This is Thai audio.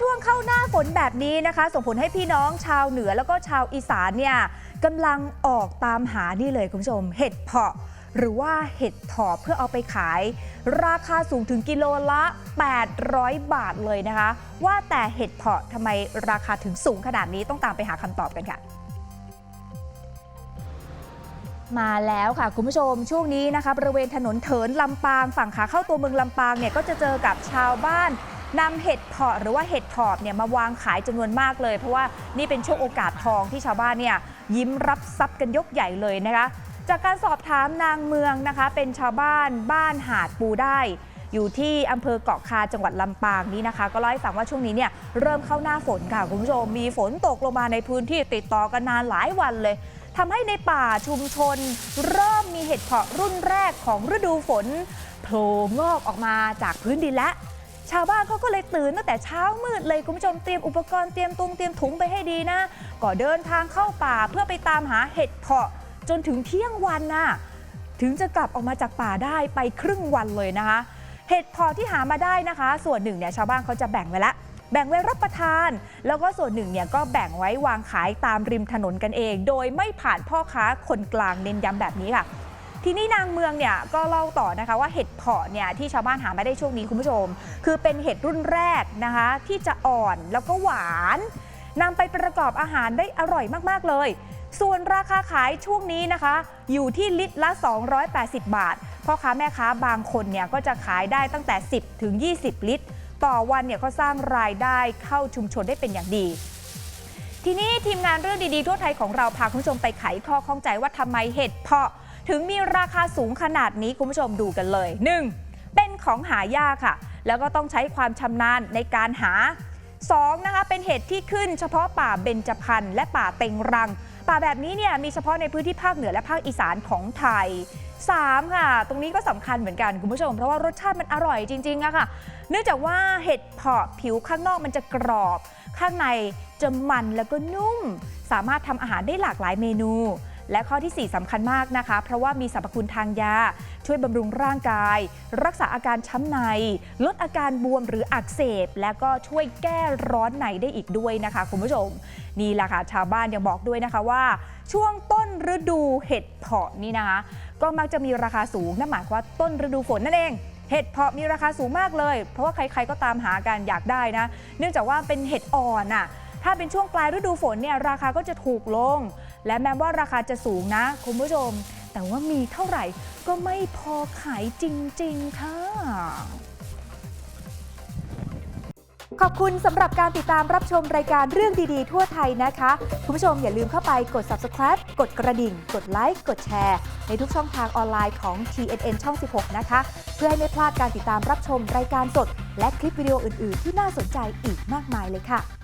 ช่วงเข้าหน้าฝนแบบนี้นะคะ ส่งผลให้พี่น้องชาวเหนือแล้วก็ชาวอีสานเนี่ยกำลังออกตามหานี่เลยคุณผู้ชม เห็ดเพาะ หรือว่าเห็ดถอบเพื่อเอาไปขาย ราคาสูงถึงกิโลละ 800 บาทเลยนะคะ ว่าแต่เห็ดเพาะทำไมราคาถึงสูงขนาดนี้ต้องตามไปหาคำตอบกันค่ะมาแล้วค่ะคุณผู้ชมช่วงนี้นะคะบริเวณถนนเถินลำปางฝั่งขาเข้าตัวเมืองลำปางเนี่ยก็จะเจอกับชาวบ้าน นำเห็ดเพาะหรือว่าเห็ดถอบเนี่ยมาวางขายจำนวนมากเลย เพราะว่านี่เป็นช่วงโอกาสทองที่ชาวบ้านเนี่ยยิ้มรับทรัพย์กันยกใหญ่เลยนะคะ จากการสอบถามนางเมืองนะคะ เป็นชาวบ้านบ้านหาดปูได้อยู่ที่อำเภอเกาะคาจังหวัดลำปางนี้นะคะ ก็เล่าให้ฟังว่าช่วงนี้เนี่ยเริ่มเข้าหน้าฝนค่ะคุณผู้ชมมีฝนตกลงมาในพื้นที่ติดต่อกันนานหลายวันเลยทำให้ในป่าชุมชน เริ่มมีเห็ดเพาะรุ่นแรกของฤดูฝนโผล่งอกออกมาจากพื้นดินและ ชาวบ้านเขาก็เลยตื่นตั้งแต่เช้ามืดเลยคุณผู้ชมเตรียมอุปกรณ์เตรียมตุงเตรียมถุงไปให้ดีนะ ก็เดินทางเข้าป่าเพื่อไปตามหาเห็ดเพาะจนถึงเที่ยงวันน่ะถึงจะกลับออกมาจากป่าได้ไปครึ่งวันเลยนะคะ เห็ดเพอที่หามาได้นะคะ ส่วนหนึ่งเนี่ยชาวบ้านเขาจะแบ่งไว้ละแบ่งไว้รับประทาน แล้วก็ส่วนหนึ่งเนี่ยก็แบ่งไว้วางขายตามริมถนนกันเอง โดยไม่ผ่านพ่อค้าคนกลางเน้นย้ำแบบนี้ค่ะ ทีนี้นางเมืองเนี่ยก็เล่าต่อนะคะว่าเห็ดเพาะเนี่ยที่ชาวบ้านหาไมาได้ช่วงนี้คุณผู้ชม คือเป็นเห็ดรุ่นแรกนะคะที่จะอ่อนแล้วก็หวานนำไปประกอบอาหารได้อร่อยมาก ๆ เลย ส่วนราคาขายช่วงนี้นะคะ อยู่ที่ลิตรละ 280 บาท พ่อค้าแม่ค้าบางคนเนี่ยก็จะขายได้ตั้งแต่ 10 ถึง 20 ลิตร ต่อวันเนี่ยก็สร้างรายได้เข้าชุมชนได้เป็นอย่างดี ทีนี้ทีมงานเรื่องดีๆทั่วไทยของเราพาคุณผู้ชมไปไขข้อข้องใจว่าทำไมเห็ดเพาะ ถึงมีราคาสูงขนาดนี้คุณผู้ชมดูกันเลย 1. เป็นของหายากค่ะ แล้วก็ต้องใช้ความชำนาญในการหา 2. นะคะเป็นเห็ดที่ขึ้นเฉพาะป่าเบญจพรรณและป่าเต็งรัง ป่าแบบนี้เนี่ยมีเฉพาะในพื้นที่ภาคเหนือและภาคอีสานของไทย 3. ค่ะ ตรงนี้ก็สำคัญเหมือนกันคุณผู้ชม เพราะว่ารสชาติมันอร่อยจริงๆอะค่ะ เนื่องจากว่าเห็ดเพาะผิวข้างนอกมันจะกรอบ ข้างในจะมันแล้วก็นุ่ม สามารถทำอาหารได้หลากหลายเมนู และข้อทีสี่4สำคัญมากนะคะ เพราะว่ามีสรรพคุณทางยา ช่วยบำรุงร่างกาย รักษาอาการช้ำใน ลดอาการบวมหรืออักเสบ และก็ช่วยแก้ร้อนในได้อีกด้วยนะคะคุณผู้ชม นี่แหละค่ะชาวบ้านยังบอกด้วยนะคะว่า ช่วงต้นฤดูเห็ดเพาะนี่นะคะ ก็มักจะมีราคาสูงนั่นหมายความว่าต้นฤดูฝนนั่นเองเห็ดเพาะมีราคาสูงมากเลย เพราะว่าใครๆก็ตามหากันอยากได้นะ เนื่องจากว่าเป็นเห็ดอ่อนน่ะถ้าเป็นช่วงปลายฤดูฝนเนี่ยราคาก็จะถูกลง และแม้ว่าราคาจะสูงนะ คุณผู้ชม แต่ว่ามีเท่าไหร่ก็ไม่พอขายจริง ๆ ค่ะ ขอบคุณสำหรับการติดตามรับชมรายการเรื่องดีๆ ทั่วไทยนะคะ คุณผู้ชมอย่าลืมเข้าไปกด subscribe กดกระดิ่ง กดไลค์ กดแชร์ ในทุกช่องทางออนไลน์ของ TNN ช่อง 16 นะคะ เพื่อให้ไม่พลาดการติดตามรับชมรายการสด และคลิปวิดีโออื่น ๆ ที่น่าสนใจอีกมากมายเลยค่ะ